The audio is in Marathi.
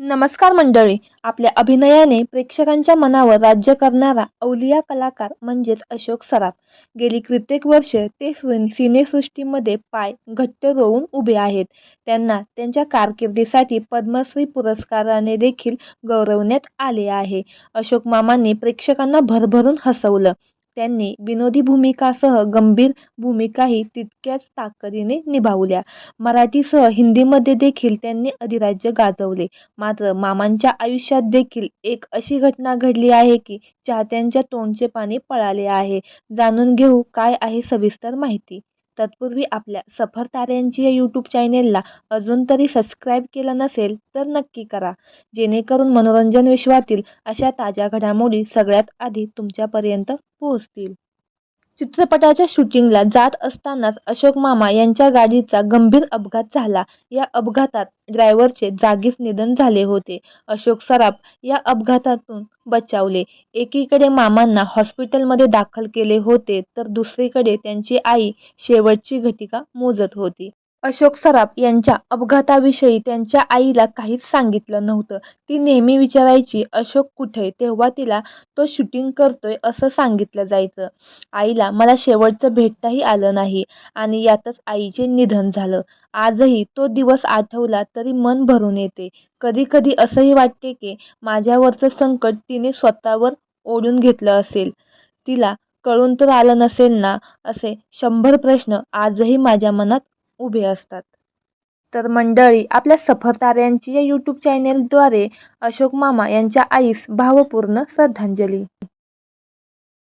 नमस्कार मंडळी. आपल्या अभिनयाने प्रेक्षकांच्या मनावर राज्य करणारा अवलिया कलाकार म्हणजेच अशोक सराफ. गेली कित्येक वर्ष ते सिनेसृष्टीमध्ये पाय घट्ट रोवून उभे आहेत. त्यांना त्यांच्या कारकिर्दीसाठी पद्मश्री पुरस्काराने देखील गौरवण्यात आले आहे. अशोक मामांनी प्रेक्षकांना भरभरून हसवलं. त्यांनी विनोदी भूमिकासह गंभीर भूमिकाही तितक्याच ताकदीने निभावल्या. मराठीसह हिंदीमध्ये देखील त्यांनी अधिराज्य गाजवले. मात्र मामांच्या आयुष्यात देखील एक अशी घटना घडली आहे की चाहत्यांच्या तोंडचे पाणी पळाले आहे. जाणून घेऊ काय आहे सविस्तर माहिती. तत्पूर्वी आपल्या सफर ताऱ्यांची या यूट्यूब चॅनेलला अजून तरी सबस्क्राईब केलं नसेल तर नक्की करा. जेणेकरून मनोरंजन विश्वातील अशा ताज्या घडामोडी सगळ्यात आधी तुमच्यापर्यंत पोहोचतील. चित्रपटाच्या शूटिंगला जात असतानाच अशोक मामा यांच्या गाडीचा गंभीर अपघात झाला. या अपघातात ड्रायव्हरचे जागीच निधन झाले होते. अशोक सराफ या अपघातातून बचावले. एकीकडे मामांना हॉस्पिटलमध्ये दाखल केले होते तर दुसरीकडे त्यांची आई शेवटची घटिका मोजत होती. अशोक सराफ यांच्या अपघाताविषयी त्यांच्या आईला काहीच सांगितलं नव्हतं. ती नेहमी विचारायची अशोक कुठे तेव्हा तिला तो शूटिंग करतोय असं सांगितलं जायचं. आईला मला शेवटचं भेटताही आलं नाही आणि यातच आईचे निधन झालं. आजही तो दिवस आठवला तरी मन भरून येते. कधी कधी असंही वाटते की माझ्यावरचं संकट तिने स्वतःवर ओढून घेतलं असेल. तिला कळून तर आलं नसेल ना असे शंभर प्रश्न आजही माझ्या मनात उभे असतात. तर मंडळी आपल्या सफरताऱ्यांची या यूट्यूब चॅनेलद्वारे अशोक मामा यांच्या आईस भावपूर्ण श्रद्धांजली.